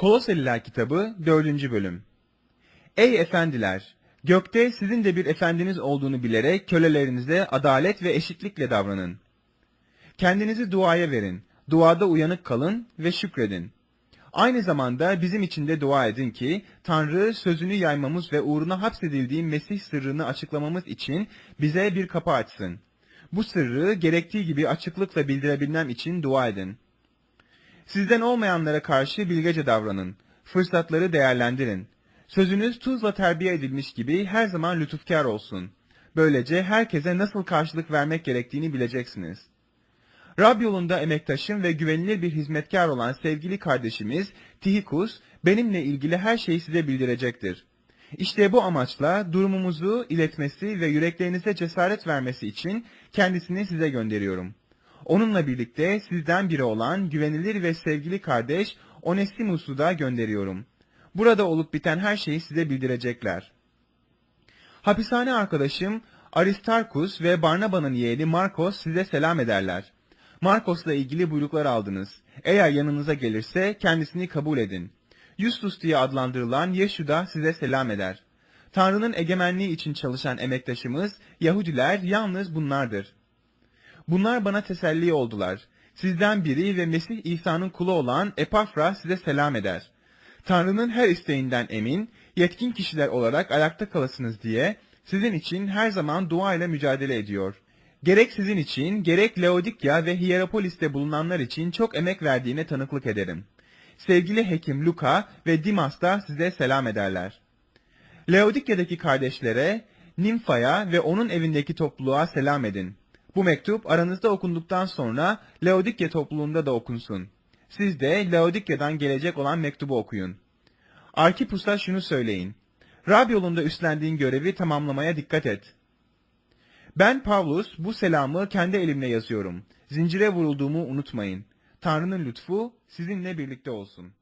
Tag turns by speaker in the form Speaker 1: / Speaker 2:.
Speaker 1: Koloseliler kitabı 4. bölüm. Ey efendiler! Gökte sizin de bir efendiniz olduğunu bilerek kölelerinize adalet ve eşitlikle davranın. Kendinizi duaya verin, duada uyanık kalın ve şükredin. Aynı zamanda bizim için de dua edin ki, Tanrı sözünü yaymamız ve uğruna hapsedildiğim Mesih sırrını açıklamamız için bize bir kapı açsın. Bu sırrı gerektiği gibi açıklıkla bildirebilmem için dua edin. Sizden olmayanlara karşı bilgece davranın. Fırsatları değerlendirin. Sözünüz tuzla terbiye edilmiş gibi her zaman lütufkar olsun. Böylece herkese nasıl karşılık vermek gerektiğini bileceksiniz. Rab yolunda emektaşım ve güvenilir bir hizmetkar olan sevgili kardeşimiz Tihikus benimle ilgili her şeyi size bildirecektir. İşte bu amaçla durumumuzu iletmesi ve yüreklerinize cesaret vermesi için kendisini size gönderiyorum. Onunla birlikte sizden biri olan güvenilir ve sevgili kardeş Onesimus'u da gönderiyorum. Burada olup biten her şeyi size bildirecekler. Hapishane arkadaşım Aristarkus ve Barnaba'nın yeğeni Markos size selam ederler. Markos'la ilgili buyruklar aldınız. Eğer yanınıza gelirse kendisini kabul edin. Justus diye adlandırılan Yeşu da size selam eder. Tanrı'nın egemenliği için çalışan emektaşımız Yahudiler yalnız bunlardır. Bunlar bana teselli oldular. Sizden biri ve Mesih İsa'nın kulu olan Epafra size selam eder. Tanrı'nın her isteğinden emin, yetkin kişiler olarak ayakta kalasınız diye sizin için her zaman dua ile mücadele ediyor. Gerek sizin için, gerek Laodikya ve Hierapolis'te bulunanlar için çok emek verdiğine tanıklık ederim. Sevgili hekim Luka ve Dimas da size selam ederler. Laodikya'daki kardeşlere, Nimfa'ya ve onun evindeki topluluğa selam edin. Bu mektup aranızda okunduktan sonra Laodikya topluluğunda da okunsun. Siz de Laodikya'dan gelecek olan mektubu okuyun. Arkipus'a şunu söyleyin. Rab yolunda üstlendiğin görevi tamamlamaya dikkat et. Ben Pavlus bu selamı kendi elimle yazıyorum. Zincire vurulduğumu unutmayın. Tanrı'nın lütfu sizinle birlikte olsun.